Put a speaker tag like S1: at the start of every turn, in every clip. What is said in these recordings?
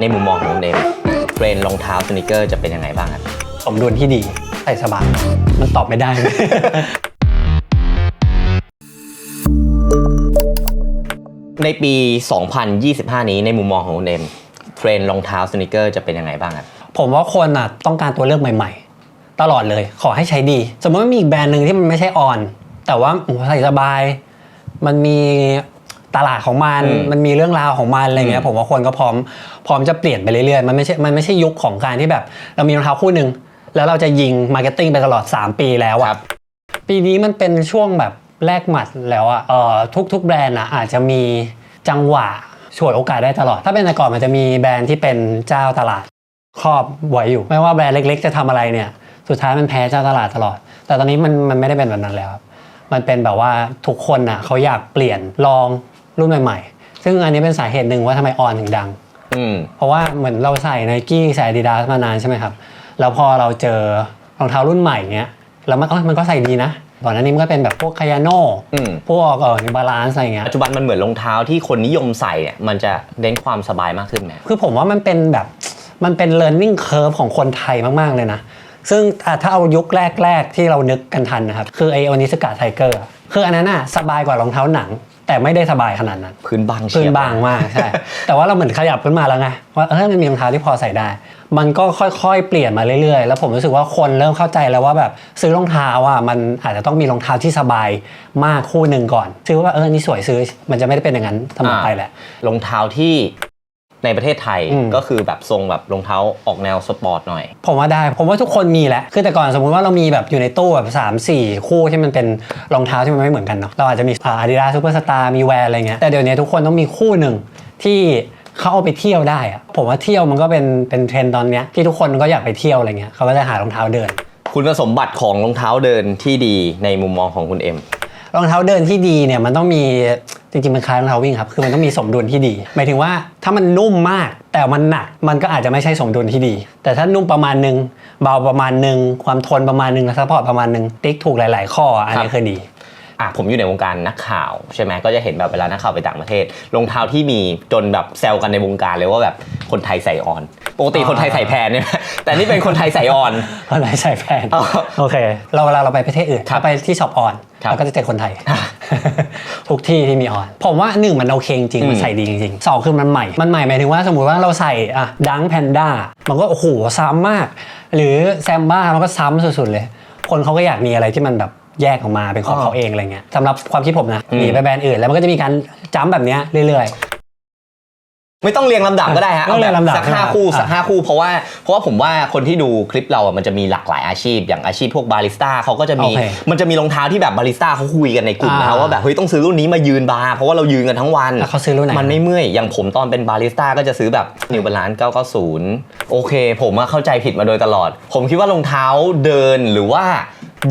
S1: ในมุมมองของคุณเอมเทรนด์รองเท้าสนิเกอร์จะเป็นยังไงบ้างครับ
S2: สมดุลที่ดีใส่สบายมันตอบไม่ได้
S1: ในปี 2025 นี้ในมุมมองของคุณเอมเทรนด์รองเท้าสนิเกอร์จะเป็นยังไงบ้างครับ
S2: ผมว่าคนอะต้องการตัวเลือกใหม่ ๆ ตลอดเลยขอให้ใช้ดี สมมติว่ามีอีกแบรนด์หนึ่งที่มันไม่ใช่ออน แต่ว่าโอ้โหใส่สบาย มันมี ตลาดของมัน
S1: อืม
S2: มันมีเรื่องราวของมันอะไรเงี้
S1: อื
S2: ย
S1: ม
S2: ผมว่าคนก็พร้อมพร้อมจะเปลี่ยนไปเรื่อยๆมันไม่ใช่มันไม่ใช่ยุคของการที่แบบ เรามีรองเท้าคู่หนึ่งแล้วเราจะยิงมาร์เก็ตติ้งไปตลอด 3 ปีแล้ว
S1: ค
S2: อะ
S1: รับ
S2: ปีนี้มันเป็นช่วงแบบแลกหมัดแล้วอะเอ่อทุกๆแบรนด์อะอาจจะมีจังหวะฉวยโอกาสได้ตลอด ถ้าเป็นแต่ก่อนมันจะมีแบรนด์ที่เป็นเจ้าตลาดครอบไว้อยู่ ไม่ว่าแบรนด์เล็ก ๆ จะทำอะไรเนี่ย สุดท้ายมันแพ้เจ้าตลาดตลอด แต่ตอนนี้มันมันไม่ได้เป็นแบบนั้นแล้วครับมันเป็นแบบว่าทุกคนอะเขาอยากเปลี่ยนลอง รุ่นใหม่ๆ ซึ่งอันนี้เป็นสาเหตุหนึ่งว่าทำไมออนถึงดัง
S1: อืม
S2: เพราะว่าเหมือนเราใส่ไนกี้ใส่อาดิดาสมานานใช่ไหมครับ แล้วพอเราเจอรองเท้ารุ่นใหม่เนี้ยแล้วมันเอ้ยมันก็ใส่ดีนะก่อนหน้านี้มันก็เป็นแบบพวกคายาโน่
S1: อืม
S2: พวกเออนิบาลานซ์อะไรเงี้ย
S1: ปัจจุบันมันเหมือนรองเท้าที่คนนิยมใส่เนี่ยมันจะเน้นความสบายมากขึ้นไหม
S2: คือผมว่ามันเป็นแบบมันเป็น learning curve ของคนไทยมาก ๆ เลยนะ ซึ่งอะถ้าเอายุคแรก ๆ ที่เรานึกกันทันนะครับ คือไอโอนิสกาไทเกอร์คืออันนั้นน่ะสบายกว่ารองเท้าหนัง แต่ไม่ได้สบายขนาดนั้น
S1: พื้นบางเฉี
S2: พื้น
S1: ยบบา
S2: งมากใช่แต่ว่าเราเหมือนขยับขึ้นมาแล้วไงว่าเออมันมีรองเท้าที่พอใส่ได้ มันก็ค่อยๆ เปลี่ยนมาเรื่อยๆ แล้วผมรู้สึกว่าคนเริ่มเข้าใจแล้วว่าแบบซื้อรองเท้าอะมันอาจจะต้องมีรองเท้าที่สบายมากคู่หนึ่งก่อน ซื้อว่าเออนี่สวยซื้อมันจะไม่ได้เป็นอย่างนั้นเสมอไปแหละ
S1: รองเท้าที่ ในประเทศไทย
S2: อืม
S1: ก็คือแบบทรงแบบรองเท้าออกแนวสปอร์ตหน่อย
S2: ผมว่าได้ผมว่าทุกคนมีแหละคือแต่ก่อนสมมุติว่าเรามีแบบอยู่ในตู้แบบสามสี่คู่ที่มันเป็นรองเท้าที่มันไม่เหมือนกันเนาะเราอาจจะมีอาดิดาซูเปอร์สตาร์มีแวร์อะไรเงี้ยแต่เดี๋ยวนี้ทุกคนต้องมีคู่หนึ่งที่เขาเอาไปเที่ยวได้อะผมว่าเที่ยวมันก็เป็นเป็นเทรนด์ตอนเนี้ยที่ทุกคนก็อยากไปเที่ยวอะไรเงี้ยเขาก็จะหารองเท้าเดิน
S1: คุณสมบัติของรองเท้าเดินที่ดีในมุมมองของคุณเอ็ม
S2: รองเท้าเดินที่ดีเนี่ยมันต้องมี จริงๆ มันคล้ายรองเท้าวิ่งครับ คือมันต้องมีสมดุลที่ดี หมายถึงว่าถ้ามันนุ่มมาก แต่มันหนัก มันก็อาจจะไม่ใช่สมดุลที่ดี แต่ถ้านุ่มประมาณหนึ่งเบาประมาณหนึ่งความทนประมาณหนึ่งและซัพพอร์ตประมาณหนึ่งติ๊กถูกหลาย ๆ ข้อ อันนี้คือดี
S1: อะผมอยู่ในวงการนักข่าวใช่ไหมก็จะเห็นแบบเวลานักข่าวไปต่างประเทศรองเท้าที่มีจนแบบแซวกันในวงการเลยว่าแบบคนไทยใส่ออน ปกติ
S2: อ่า
S1: คนไทยใส่แพนเนี่ยแต่นี่เป็นคนไทยใส่ออน
S2: อะไรใส่แฟน
S1: อ๋อ
S2: โอเค เราเวลาเราไปประเทศอื่น
S1: ครับ
S2: เราไปที่ช็อปออน
S1: ครับ
S2: เราก็จะเจอคนไทยทุกที่ที่มีออน ผมว่าหนึ่งมันโอเคจริง
S1: อืม
S2: มันใส่ดีจริงๆสองคือมันใหม่ มันใหม่หมายถึงว่าสมมุติว่าเราใส่อะดังแพนด้ามันก็โอ้โหซ้ำมาก หรือแซมบ้ามันก็ซ้ำสุดๆเลย คนเขาก็อยากมีอะไรที่มันแบบ แยกออกมาเป็นของ
S1: อ๋อ
S2: เขาเองอะไรเงี้ยสำหรับความคิดผมนะ
S1: อืม
S2: หนีไปแบรนด์อื่นแล้วมันก็จะมีการจ้ำแบบเนี้ยเรื่อย
S1: ไม่ต้องเรียงลำดับก็ได้ฮะ
S2: ไม่ต้
S1: เอา
S2: องเรี
S1: แบ
S2: ยงลำดั
S1: บบสักห้าคู่
S2: อะ
S1: สักห้าคู่เพราะว่าเพราะว่าผมว่าคนที่ดูคลิปเราอะมันจะมีหลากหลายอาชีพ อย่างอาชีพพวกบาริสต้าเขาก็จะมี
S2: โอเค
S1: มันจะมีรองเท้าที่แบบบาริสต้าเขาคุยกันในกลุ่มนะ
S2: อ่า
S1: ว่าแบบเฮ้ยต้องซื้อรุ่นนี้มายืนบาร์เพราะว่าเรายืนกันทั้งวัน
S2: ๆแล้วเขาซื้อรุ่นไหน
S1: มันไม่เมื่อยอย่างผมตอนเป็นบาริสต้าก็จะซื้อแบบ New Balance 990โอเค ผมอะเข้าใจผิดมาโดยตลอด ผมคิดว่ารองเท้าเดินหรือว่า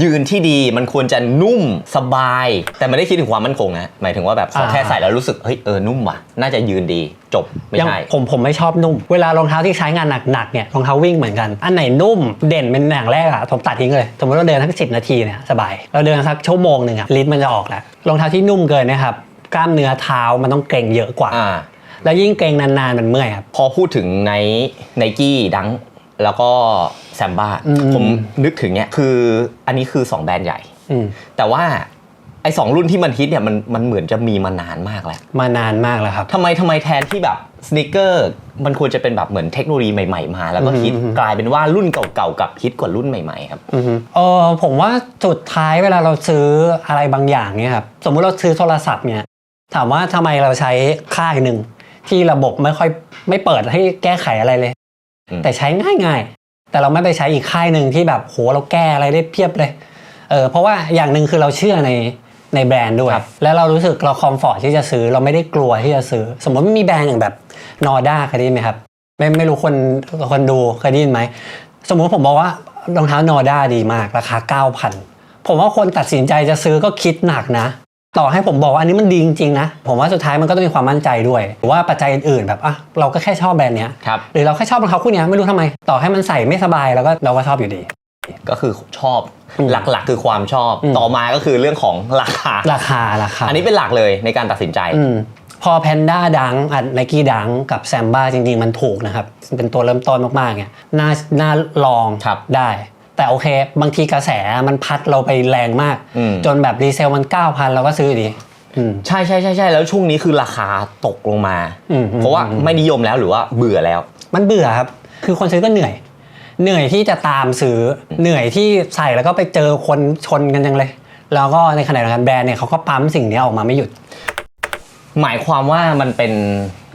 S1: ยืนที่ดีมันควรจะนุ่มสบาย แต่ไม่ได้คิดถึงความมั่นคงนะหมายถึงว่าแบบขอแค่
S2: อ่า
S1: ใส่แล้วรู้สึกเฮ้ยเออนุ่มว่ะ น่าจะยืนดีจบไม่
S2: ยัง
S1: ใช่
S2: ผมผมไม่ชอบนุ่ม เวลารองเท้าที่ใช้งานหนักๆเนี่ยรองเท้าวิ่งเหมือนกัน อันไหนนุ่มเด่นเป็นอย่างแรกอะผมตัดทิ้งเลย สมมติเราเดินทั้งสินาทีเนี่ยสบาย เราเดินสักชั่วโมงหนึ่งอะลิ้นมันจะออกแล้วรองเท้าที่นุ่มเกินเนะครับกล้ามเนื้อเท้ามันต้องเกร็งเยอะกว่า
S1: อ่า
S2: แล้วยิ่งเกร็งนานๆ มันเมื่อยครับ
S1: พอพูดถึงในไนกี้ดัง แล้วก็แซมบ้า
S2: อืม
S1: ผมนึกถึงเนี่ยคืออันนี้คือ 2 แบรนด์ใหญ่
S2: อืม
S1: แต่ว่าไอ้สองรุ่นที่มันฮิตเนี่ยมันมันเหมือนจะมีมานานมากแล้ว
S2: มานานมากแล้วครับ
S1: ทำไมทำไมแทนที่แบบสนิเกอร์มันควรจะเป็นแบบเหมือนเทคโนโลยีใหม่ๆมา แล้วก็ฮิต
S2: อืม
S1: กลายเป็นว่ารุ่นเก่าๆกับฮิตกว่ารุ่นใหม่ๆครับ
S2: อือฮึเออผมว่าสุดท้ายเวลาเราซื้ออะไรบางอย่างเนี่ยครับสมมุติเราซื้อโทรศัพท์เนี่ยถามว่าทำไมเราใช้ค่ายหนึ่งที่ระบบไม่ค่อยไม่เปิดให้แก้ไขอะไรเลย
S1: อืม
S2: แต่ใช้ง่ายๆ แต่เราไม่ไปใช้อีกค่ายหนึ่งที่แบบโหเราแก้อะไรได้เพียบเลยเออเพราะว่าอย่างหนึ่งคือเราเชื่อในในแบรนด์ด้วย แล้วเรารู้สึกเราคอมฟอร์ทที่จะซื้อเราไม่ได้กลัวที่จะซื้อ สมมติมีแบรนด์อย่างแบบนอร์ด้าเคยได้ยินไหมครับ ไม่ไม่รู้คนคนดูเคยได้ยินไหม สมมุติผมบอกว่ารองเท้านอร์ด้าดีมาก ราคา 9,000 ผมว่าคนตัดสินใจจะซื้อก็คิดหนักนะ ต่อให้ผมบอกว่าอันนี้มันดีจริงๆนะ ผมว่าสุดท้ายมันก็ต้องมีความมั่นใจด้วยหรือว่าปัจจัยอื่นๆแบบอะเราก็แค่ชอบแบรนด์เนี้ย
S1: ครับ
S2: หรือเราแค่ชอบรองเท้าคู่เนี้ยไม่รู้ทำไม ต่อให้มันใส่ไม่สบายแล้วก็เราก็ชอบอยู่ดี
S1: ก็คือชอบ
S2: อืม
S1: หลักๆ คือความชอบ
S2: อืม
S1: ต่อมาก็คือเรื่องของราคา
S2: ราคาราคา
S1: อันนี้เป็นหลักเลยในการตัดสินใจ
S2: อืมพอแพนด้าดังอัดไนกี้ดังกับแซมบ้าจริงๆ มันถูกนะครับ เป็นตัวเริ่มต้นมากๆเนี่ยน่าน่าลอง
S1: ครับ
S2: ได้ แต่โอเค บางทีกระแสมันพัดเราไปแรงมาก
S1: อืม
S2: จนแบบรีเซลมัน 9,000 เราก็ซื้ออยู่ดี อืม
S1: ใช่ใช่ใช่ใช่แล้วช่วงนี้คือราคาตกลงมา
S2: อืม
S1: เพราะว่าไม่นิยมแล้วหรือว่าเบื่อแล้ว
S2: มันเบื่อครับ คือคนซื้อก็เหนื่อย เหนื่อยที่จะตามซื้อ เหนื่อยที่ใส่แล้วก็ไปเจอคนชนกันจังเลย แล้วก็ในขณะเดียวกันแบรนด์เนี่ยเขาก็ปั๊มสิ่งนี้ออกมาไม่หยุด
S1: หมายความว่ามันเป็น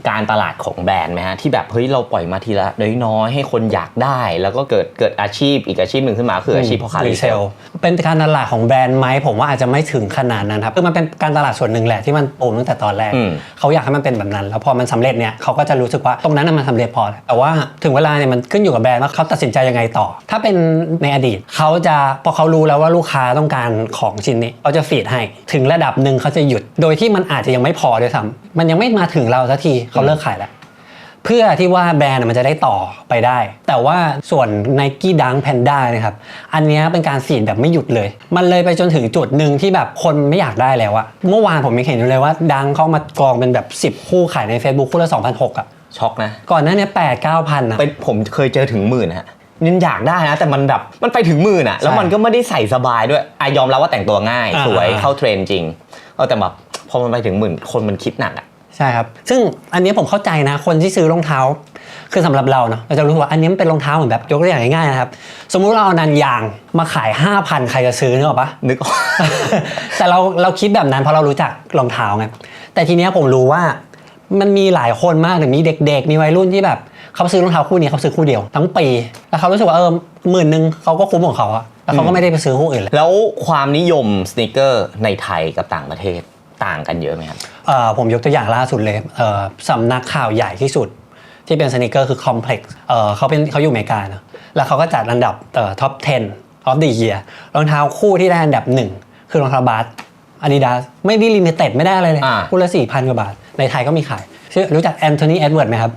S1: การตลาดของแบรนด์ไหมฮะที่แบบเฮ้ยเราปล่อยมาทีละน้อยๆให้คนอยากได้ แล้วก็เกิดเกิดอาชีพอีกอาชีพหนึ่งขึ้นมาคืออาชีพพ่อค้ารีเซล
S2: เป็นการตลาดของแบรนด์ไหมผมว่าอาจจะไม่ถึงขนาดนั้นครับคือมันเป็นการตลาดส่วนหนึ่งแหละที่มันปูมตั้งแต่ตอนแรก
S1: อืม
S2: เขาอยากให้มันเป็นแบบนั้น แล้วพอมันสำเร็จเนี่ยเขาก็จะรู้สึกว่าตรงนั้นนะมันสำเร็จพอแล้วแต่ว่าถึงเวลาเนี่ยมันขึ้นอยู่กับแบรนด์ว่าเขาตัดสินใจยังไงต่อ ถ้าเป็นในอดีตเขาจะพอเขารู้แล้วว่าลูกค้าต้องการของชิ้นนี้เขาจะฟีดให้ ถึงระดับหนึ่งเขาจะหยุด โดยที่มันอาจจะยังไม่พอด้วยซ้ำมันยังไม่มาถึงเราสักทีเขาเลิกขายแล้ว เพื่อที่ว่าแบรนด์มันจะได้ต่อไปได้ แต่ว่าส่วน Nike Dunk Panda นะครับอันเนี้ยเป็นการฟีดแบบไม่หยุดเลย มันเลยไปจนถึงจุดหนึ่งที่แบบคนไม่อยากได้แล้วอะเมื่อวานผมยังเห็นอยู่เลยว่าดังเข้ามากองเป็นแบบ 10 คู่ขายใน Facebook คู่ละ2,600อะ
S1: ช็อกนะ
S2: ก่อนหน้าเนี้แปดเก้าพันอะ
S1: เป็นผมเคยเจอถึงหมื่นฮะนินอยากได้นะ แต่มันแบบมันไปถึงหมื่นอะแล้วมันก็ไม่ได้ใส่สบายด้วยอายอมรับว่าแต่งตัวง่าย
S2: อ่า
S1: สวย
S2: อ่า
S1: เข้าเทรนด์จริงเออแต่แบบพอมันไปถึงหมื่นคนมันคิดหนักอะ
S2: ใช่ครับ ซึ่งอันเนี้ยผมเข้าใจนะ คนที่ซื้อรองเท้า คือสำหรับเราเนาะเราจะรู้ว่าอันนี้มันเป็นรองเท้าเหมือนแบบยกตัวอย่างง่ายๆนะครับ สมมุติเราเอานันยางมาขาย 5,000 ใครจะซื้อนึกออกปะ
S1: นึกออก
S2: แต่เราเราคิดแบบนั้นเพราะเรารู้จักรองเท้าไงแต่ทีเนี้ยผมรู้ว่ามันมีหลายคนมากหรือมีเด็ก ๆ มีวัยรุ่นที่แบบเขาซื้อรองเท้าคู่นี้เขาซื้อคู่เดียวทั้งปีแล้วเขารู้สึกว่าเออหมื่นหนึ่งเขาก็คุ้มของเขาอะแล้วเขาก็ไม่ได้ไปซื้อคู่อื่นเลย
S1: แล้วความนิยมสเนคเกอร์ในไทยกับต่างประเทศ ต่างกันเยอะไหมครับ
S2: เอ่อผมยกตัวอย่างล่าสุดเลยเอ่อสำนักข่าวใหญ่ที่สุด ที่เป็นสนิเกอร์คือ Complex เอ่อเขาเป็นเขาอยู่อเมริกานะแล้วเขาก็จัดอันดับเอ่อ top 10 of the year รองเท้าคู่ที่ได้อันดับหนึ่งคือรองเท้าบาสอาดิดาสไม่ได้ลิมิเต็ดไม่ได้อะไรเลย
S1: อ่า
S2: คู่ละสี่พันกว่าบาท ในไทยก็มีขายชื่อรู้จักแอนโทนีเอ็ดเวิร์ดไหมครับ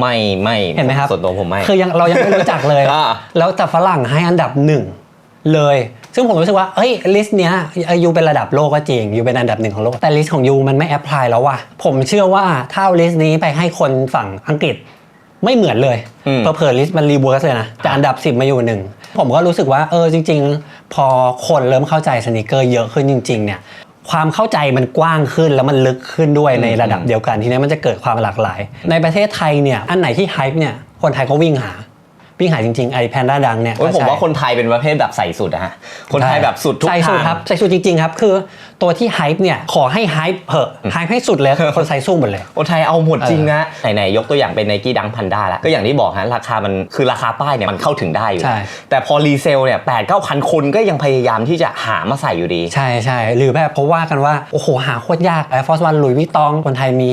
S1: ไม่ไม่
S2: เห็นไหมครับ
S1: ส่วนตัวผมไม่
S2: คือยังเรายังไม่รู้จักเลย
S1: อ่า
S2: แล้วแต่ฝรั่งให้อันดับหนึ่ง เลย ซึ่งผมรู้สึกว่าเฮ้ยลิสต์เนี้ยเอ่อยูเป็นระดับโลกก็จริงยูเป็นอันดับหนึ่งของโลก แต่ลิสต์ของยูมันไม่แอพพลายแล้วว่ะผมเชื่อว่าถ้าเอาลิสต์นี้ไปให้คนฝั่งอังกฤษไม่เหมือนเลย
S1: อืม
S2: เพอร์ลิสต์มันรีเวิร์สเลยนะจากอันดับ 10 มาอยู่หนึ่งผมก็รู้สึกว่าเออจริง ๆ พอคนเริ่มเข้าใจสนิเกอร์เยอะขึ้นจริง ๆ เนี่ยความเข้าใจมันกว้างขึ้นแล้วมันลึกขึ้นด้วยในระดับเดียวกันทีนี้มันจะเกิดความหลากหลาย ในประเทศไทยเนี่ยอันไหนที่ไฮป์เนี่ยคนไทยก็วิ่งหา วิ่งหาจริงๆไอแพนด้าดังเนี่ย
S1: โอ้ยผม
S2: ก็ใช่
S1: ว่าคนไทยเป็นประเภทแบบใส่สุดอะฮะคนไทยแบบสุดทุก
S2: ใส่สุ
S1: ทา
S2: ด
S1: ง
S2: ครับใส่สุดจริงๆครับคือตัวที่ไฮป์เนี่ยขอให้ไฮป์เหอะไฮป์ให้สุดเลยคนใส่สู้หมดเลย
S1: คนไทยเอาหมด
S2: เออ
S1: จริงนะไหนๆยกตัวอย่างเป็นไนกี้ดังพันด้าแล้วก็อย่างที่บอกฮะราคามันคือราคาป้ายเนี่ยมันเข้าถึงได้อยู่
S2: ใช่
S1: แต่พอรีเซลเนี่ยแปดเก้าพันคนก็ยังพยายามที่จะหามาใส่อยู่ดี
S2: ใช่ใช่หรือแบบเพราะว่ากันว่า โอ้โห หาโคตรยากแอร์ฟอร์สวันหลุยส์วิตตองคนไทยมี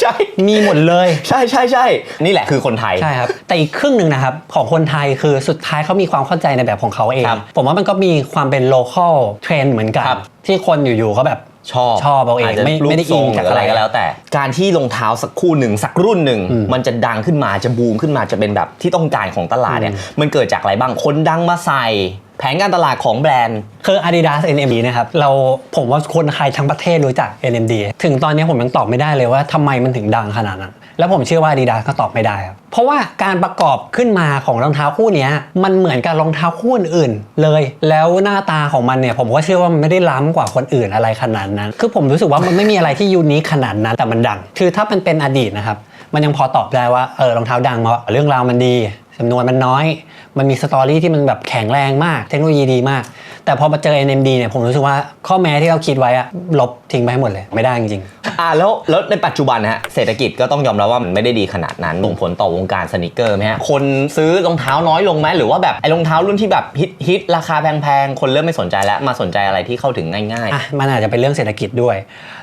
S1: ใช่
S2: มีหมดเลย
S1: ใช่ใช่ใช่นี่แหละคือคนไทย
S2: ใช่ครับแต่อีกครึ่งหนึ่งนะครับของคนไทยคือสุดท้ายเขามีความเข้าใจในแบบของเขาเอง
S1: ครับ
S2: ผมว่ามันก็มีความเป็น local trend เหมือนกัน
S1: ครับ
S2: ที่คนอยู่ๆเขาแบบ
S1: ชอบ
S2: ชอบเอาเอง
S1: จจะ
S2: ไม่
S1: รูป
S2: ไม่ได้
S1: ทรง
S2: อิงจาก
S1: หรืออะไร
S2: อะไร
S1: ก็แล้วแต่ การที่รองเท้าสักคู่หนึ่งสักรุ่นหนึ่ง
S2: อืม
S1: มันจะดังขึ้นมาจะบูมขึ้นมาจะเป็นแบบที่ต้องการของตลาดเนี่ย
S2: อืม
S1: มันเกิดจากอะไรบ้างคนดังมาใส่ แผนการตลาดของแบรนด์
S2: คือ Adidas NMD นะครับ เราผมว่าคนไทยทั้งประเทศรู้จัก NMD ถึงตอนนี้ผมยังตอบไม่ได้เลยว่าทำไมมันถึงดังขนาดนั้น แล้วผมเชื่อว่า Adidas ก็ตอบไม่ได้ครับเพราะว่าการประกอบขึ้นมาของรองเท้าคู่นี้มันเหมือนกับรองเท้าคู่อื่นเลย แล้วหน้าตาของมันเนี่ยผมก็เชื่อว่ามันไม่ได้ล้ำกว่าคนอื่นอะไรขนาดนั้น คือผมรู้สึกว่ามันไม่มีอะไรที่ยูนิคขนาดนั้นแต่มันดัง คือถ้ามันเป็นอดีตนะครับมันยังพอตอบได้ว่าเออรองเท้าดังมาเรื่องราวมันดี จำนวนมันน้อย มันมีสตอรี่ที่มันแบบแข็งแรงมาก เทคโนโลยีดีมาก แต่พอมาเจอ NMD เนี่ยผมรู้สึกว่าข้อแม้ที่เราคิดไว้อะลบทิ้งไปให้หมดเลย ไม่ได้จริง
S1: อ่าแล้วแล้วในปัจจุบันนะฮะเศรษฐกิจก็ต้องยอมรับว่ามันไม่ได้ดีขนาดนั้นส่งผลต่อวงการสนิเกอร์ไหมฮะ คนซื้อรองเท้าน้อยลงไหมหรือว่าแบบไอ้รองเท้ารุ่นที่แบบฮิตฮิตราคาแพงๆ คนเริ่มไม่สนใจแล้วมาสนใจอะไรที่เข้าถึงง่าย
S2: ๆอะมันอาจจะเป็นเรื่องเศรษฐกิจด้วย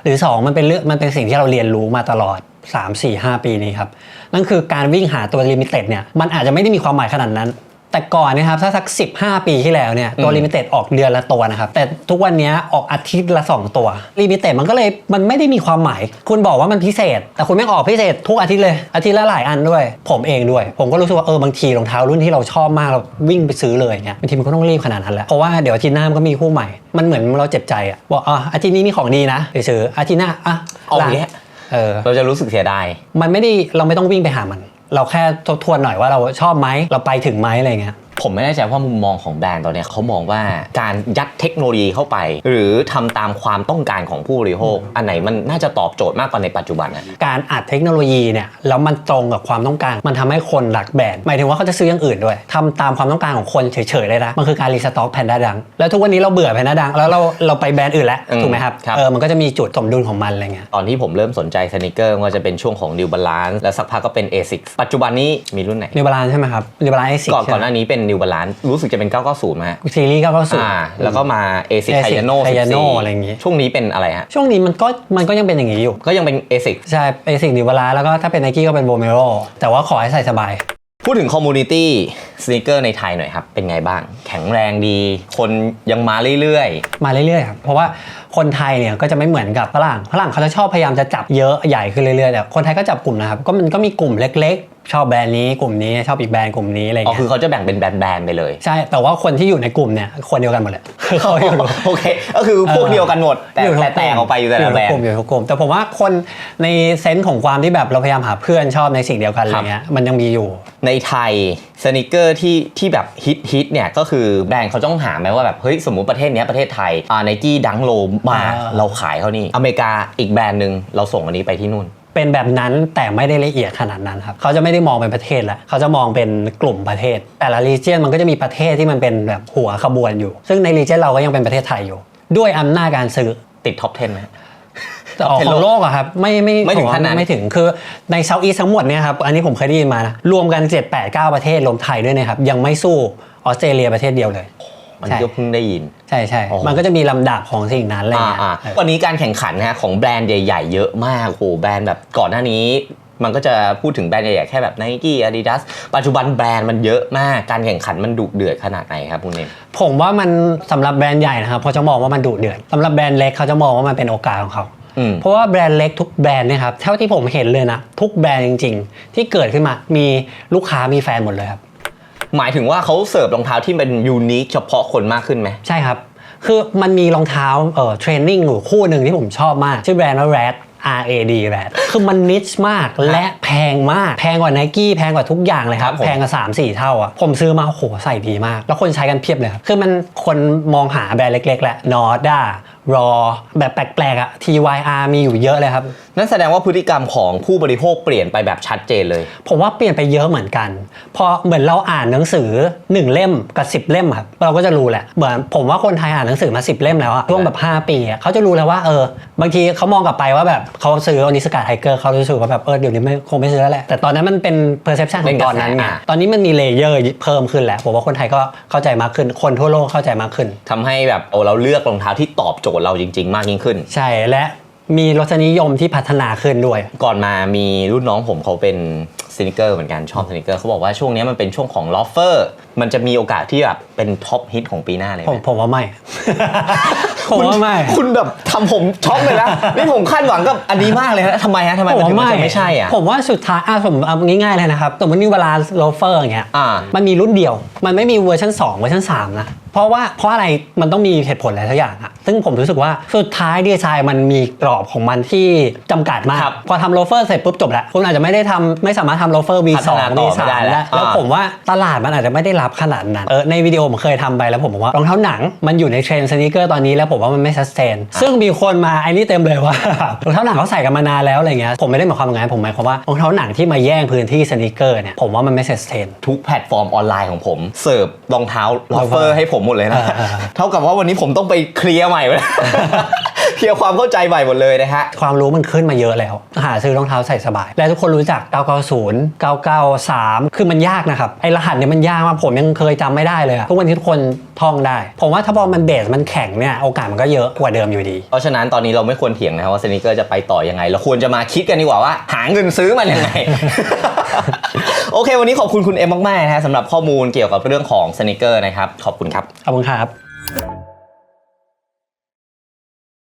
S2: หรือ 2 มันเป็นเรื่องมันเป็นสิ่งที่เราเรียนรู้มาตลอด 3 4 5 ปีนี้ครับ นั่นคือการวิ่งหาตัวลิมิเต็ดเนี่ยมันอาจจะไม่ได้มีความหมายขนาดนั้น แต่ก่อนนะครับถ้าสัก 15 ปีที่แล้วเนี่ยตัว
S1: อืม
S2: ลิมิเต็ดออกเดือนละตัวนะครับแต่ทุกวันนี้ออกอาทิตย์ละ 2 ตัวลิมิเต็ดมันก็เลยมันไม่ได้มีความหมาย คุณบอกว่ามันพิเศษ แต่คุณไม่ออกพิเศษทุกอาทิตย์เลยอาทิตย์ละหลายอันด้วย ผมเองด้วย ผมก็รู้สึกว่าเออบางทีรองเท้ารุ่นที่เราชอบมากเราวิ่งไปซื้อเลยเนี่ยบางทีมันก็ต้องรีบขนาดนั้นแหละเพราะว่าเดี๋ยวอาทิตย์หน้ามันก็มีคู่ใหม่มันเหมือนเราเจ็บใจอะบอกอะอาทิตย์นี้มีของดีนะไปซื้ออาทิตย์หน้าอะ
S1: ๆเอาอย่างเงี้ย
S2: เออ
S1: เราจะรู้สึกเสียดาย
S2: มันไม่ได้เราไม่ต้องวิ่งไปหามัน เราแค่ทบทวนหน่อยว่าเราชอบไหมเราไปถึงไหมอะไรเงี้ย
S1: ผมไม่แน่ใจว่ามุมมองของแบรนด์ตอนเนี้ยเขามองว่าการยัดเทคโนโลยีเข้าไป หรือทำตามความต้องการของผู้บริโภค อันไหนมันน่าจะตอบโจทย์มากกว่าในปัจจุบันอะ
S2: การอัดเทคโนโลยีเนี่ยแล้วมันตรงกับความต้องการ มันทำให้คนรักแบรนด์หมายถึงว่าเขาจะซื้ออย่างอื่นด้วยทำตามความต้องการของคนเฉยๆเลยนะมันคือการรีสต็อกแพนด้าดัง แล้วทุกวันนี้เราเบื่อแพนด้าดังแล้วเราเราไปแบรนด์อื่นแล้ว
S1: อืม
S2: ถูกไหมครับ
S1: ครับ
S2: เออมันก็จะมีจุดสมดุลของมันอะไรเงี้ย
S1: ตอนที่ผมเริ่มสนใจสนิเกอร์ก็จะเป็นช่วงของ New Balance แล้วสักพักก็เป็น ASICS ปัจจุบันนี้มีรุ่นไหน
S2: นิวบาลานใช่ไหมครับนิวบาลานเอซิ
S1: ก่อนก่อนหน้านี้เป็น New Balance รู้สึกจะเป็น 990มา
S2: ซีรีส์ก็เข้าสู่
S1: อ่าแล้วก็มา ASICS
S2: ASICS
S1: Hyano
S2: Hyano
S1: 14
S2: อะไรอย่างงี้
S1: ช่วงนี้เป็นอะไรฮะ
S2: ช่วงนี้มันก็มันก็ยังเป็นอย่างนี้อยู่
S1: ก็ยังเป็น ASICS
S2: ใช่เอซิกนิวบาลานแล้วก็ถ้าเป็นไนกี้ก็เป็นโบเมโรแต่ว่าขอให้ใส่สบาย
S1: พูดถึงคอมมูนิตี้สนิเกอร์ในไทยหน่อยครับ เป็นไงบ้าง แข็งแรงดี คนยังมาเรื่อย
S2: มาเรื่อยๆครับ เพราะว่าคนไทยเนี่ยก็จะไม่เหมือนกับฝรั่งฝรั่งเขาจะชอบพยายามจะจับเยอะใหญ่ขึ้นเรื่อยๆแต่คนไทยก็จับกลุ่มนะครับ ก็มันก็มีกลุ่มเล็กๆ ชอบแบรนด์นี้กลุ่มนี้ชอบอีกแบรนด์กลุ่มนี้อะไร
S1: ๆอ๋อ
S2: เงี้
S1: คือยเขาจะแบ่งเป็นแบรนด์ๆไปเลย
S2: ใช่แต่ว่าคนที่อยู่ในกลุ่มเนี่ยคนเดียวกันหมดเลยคือเขาอยู่
S1: โอเค ก็คือพวกเดียวกันหมด แต่
S2: อยู่ทุ
S1: แต่
S2: ก
S1: แตกออกไปอยู่แต่ละแบรน
S2: กลุ่ม
S1: ด์
S2: อยู่ทุกกลุ่ม แต่ผมว่าคนในเซนส์ของความที่แบบเราพยายามหาเพื่อนชอบในสิ่งเดียวกันอะไรเงี้ยมันยังมีอยู่
S1: ในไทยสนิเกอร์ที่ที่แบบฮิตฮิตเนี่ยก็คือแบรนด์เขาต้องหาไหมว่าแบบเฮ้ยสมมุติประเทศเนี้ยประเทศไทยอ่าไนกี้ดังโลมา
S2: อ่า
S1: เราขายเขานี่อเมริกาอีกแบรนด์หนึ่งเราส่งอันนี้ไปที่นู่น
S2: เป็นแบบนั้นแต่ไม่ได้ละเอียดขนาดนั้นครับเขาจะไม่ได้มองเป็นประเทศละเขาจะมองเป็นกลุ่มประเทศ แต่ละรีเจียนมันก็จะมีประเทศที่มันเป็นแบบหัวขบวนอยู่ ซึ่งในรีเจียนเราก็ยังเป็นประเทศไทยอยู่ ด้วยอำนาจการซื้อ
S1: ติดท็อป 10ไหม
S2: แต่ออกของโลกอะครับไม่ไม่
S1: ไม่ถึงขนาดนั้น
S2: ไม่ถึงคือในเซาท์อีสทั้งหมดเนี่ยครับอันนี้ผมเคยได้ยินมานะรวมกัน 7 8 9 ประเทศรวมไทยด้วยนะครับยังไม่สู้ออสเตรเลียประเทศเดียวเลย
S1: มัน
S2: ใช่
S1: ก็เพิ่งได้ยิน
S2: ใช่ใช่
S1: โอ้โห
S2: มันก็จะมีลำดับของสิ่งนั้นอะไร
S1: อ่า
S2: เงี้ย
S1: อ่า
S2: เออ
S1: วันนี้การแข่งขันนะฮะของแบรนด์ใหญ่ ๆ เยอะมากโหแบรนด์แบบก่อนหน้านี้มันก็จะพูดถึงแบรนด์ใหญ่ๆแค่แบบ Nike Adidas ปัจจุบันแบรนด์มันเยอะมาก การแข่งขันมันดุเดือดขนาดไหนครับคุณเนม
S2: ผมว่ามันสำหรับแบรนด์ใหญ่นะครับเขาจะมองว่ามันดุเดือดสำหรับแบรนด์เล็กเขาจะมองว่ามันเป็นโอกาสของเขา
S1: อืม
S2: เพราะว่าแบรนด์เล็กทุกแบรนด์เนะครับเท่าที่ผมเห็นเลยนะ ทุกแบรนด์จริง ๆ ที่เกิดขึ้นมามีลูกค้ามีแฟนหมดเลยครับ
S1: หมายถึงว่าเขาเสิร์ฟรองเท้าที่เป็นยูนิคเฉพาะคนมากขึ้นไหม
S2: ใช่ครับ คือมันมีรองเท้าเอ่อเทรนนิ่งอยู่คู่หนึ่งที่ผมชอบมาก ชื่อแบรนด์ว่า Rad R A D Rad คือมันนิชมากและแพงมาก แพงกว่า n i กี้แพงกว่าทุกอย่างเลยครั
S1: ครับบผม
S2: แพงกว่า3 4 เท่าอะ ผมซื้อมาโอ้โหใส่ดีมาก แล้วคนใช้กันเพียบเลยครับ คือมันคนมองหาแบรนด์เล็กๆ แหละนอร์ด้ารอแบบแปลกๆอะ TYR มีอยู่เยอะเลยครับ
S1: นั่นแสดงว่าพฤติกรรมของผู้บริโภคเปลี่ยนไปแบบชัดเจนเลย
S2: ผมว่าเปลี่ยนไปเยอะเหมือนกัน พอเหมือนเราอ่านหนังสือ 1 เล่มกับ 10 เล่มครับ เราก็จะรู้แหละ เหมือนผมว่าคนไทยอ่านหนังสือมา 10 เล่มแล้วอะช่วงแบบ 5 ปีอะเขาจะรู้แล้วว่าเออ บางทีเขามองกลับไปว่าแบบเขาซื้ออนิสกาไทเกอร์เขารู้สึกว่าแบบเออเดี๋ยวนี้ไม่คงไม่ซื้อแล้วแหละ แต่ตอนนั้นมันเป็น perception ข
S1: เป็
S2: อนง
S1: ก
S2: ต
S1: ระ
S2: อน
S1: แส
S2: นั้นไง
S1: อะ
S2: ตอนนี้มันมีเลเยอร์เพิ่มขึ้นแล้วผมว่าคนไทยก็เข้าใจมากขึ้น คนทั่วโลกเข้าใจมากขึ้น
S1: ทำให้แบบโอ้เราเลือกรองเท้าที่ตอบโจทย์เราจริง ๆ มากยิ่งขึ้น
S2: ใช่และมีรสนิยมที่พัฒนาขึ้นด้วย
S1: ก่อนมามีรุ่นน้องผมเขาเป็น สนิเกอร์เหมือนกันชอบสนิเกอร์เขาบอกว่าช่วงนี้มันเป็นช่วงของลอฟเฟอร์มันจะมีโอกาสที่แบบเป็นท็อปฮิตของปีหน้าเลยไห
S2: ผมมผมว่าไม่ ผมว่าไม่
S1: คุณแบบทำผมช็อกเลยนะ นี่ผมคาดหวังกับอันนี้มากเลยนะทำไมฮะทำไม
S2: ผม
S1: มันถึ
S2: ว่าง
S1: มัน
S2: ไม่
S1: จะไม่ใช่อะ
S2: ผมว่าสุดท้ายอะผมเอาง่ายๆเลยนะครับสมมตินิวบาลานโลเฟอร์อย่างเงี้ย
S1: อ่า
S2: มันมีรุ่นเดียว มันไม่มีเวอร์ชัน2เวอร์ชัน3นะเพราะว่าเพราะอะไรมันต้องมีเหตุผลอะไรสักอย่างอะซึ่งผมรู้สึกว่าสุดท้ายดีไซน์มันมีกรอบของมันที่จำกัดมาก
S1: ครับ
S2: พอทำโลเฟอร์เสร็จปุ๊บจบแล้วคุณอาจจะไม่ได้ทำไม่สามารถทำโลเฟอร์
S1: พัฒ
S2: V2
S1: นาต่อ
S2: V3
S1: ไม่ได้แล้ว
S2: ได้แล้ว
S1: อ่า
S2: ผมว่าตลาดมันอาจจะไม่ได้รับขนาดนั้นเออในวิดีโอผมเคยทำไปแล้วผมบอกว่ารองเท้าหนังมันอยู่ในเทรนด์สนิเกอร์ตอนนี้แล้วผมว่ามันไม่ซัสเทนซึ่งมีคนมาไอ้นี่เต็มเลยว่า รองเท้าหนังเขาใส่กันมานานแล้วอะไรเงี้ยผมไม่ได้หมายความอย่างนั้นผมหมายความว่ารองเท้าหนังที่มาแย่งพื้นที่สนิเกอร์เนี่ยผมว่ามันไม่ซัสเทน
S1: ทุกแพลตฟอร์มออนไลน์ของผม เสิร์ฟรองเท้าลอฟเฟอ
S2: Loafer
S1: ร์ให้ผมหมดเลยนะ
S2: อ่า
S1: เท่ากับว่าวันนี้ผมต้องไปเคลียร์ใหม่เลย เคลียร์ความเข้าใจใหม่หมดเลยนะฮะ
S2: ความรู้มันขึ้นมาเยอะแล้ว หาซื้อรองเท้าใส่สบาย และทุกคนรู้จัก 990 993 คือมันยากนะครับ ไอรหัสเนี่ยมันยากมากผมยังเคยจำไม่ได้เลยอะทุกวันนี้ทุกคนท่องได้ ผมว่าถ้าพอมันเบสมันแข็งเนี่ยโอกาสมันก็เยอะกว่าเดิมอยู่ดี
S1: เพราะฉะนั้นตอนนี้เราไม่ควรเถียงนะครับว่าสนิเกอร์จะไปต่อยังไง เราควรจะมาคิดกันดีกว่าว่า หาเงินซื้อมันยังไงโอเค วันนี้ขอบคุณคุณเอ็มมากๆนะฮะสำหรับข้อมูลเกี่ยวกับเรื่องของสนิเกอร์นะครับขอบคุณครับ
S2: ขอบคุณครับ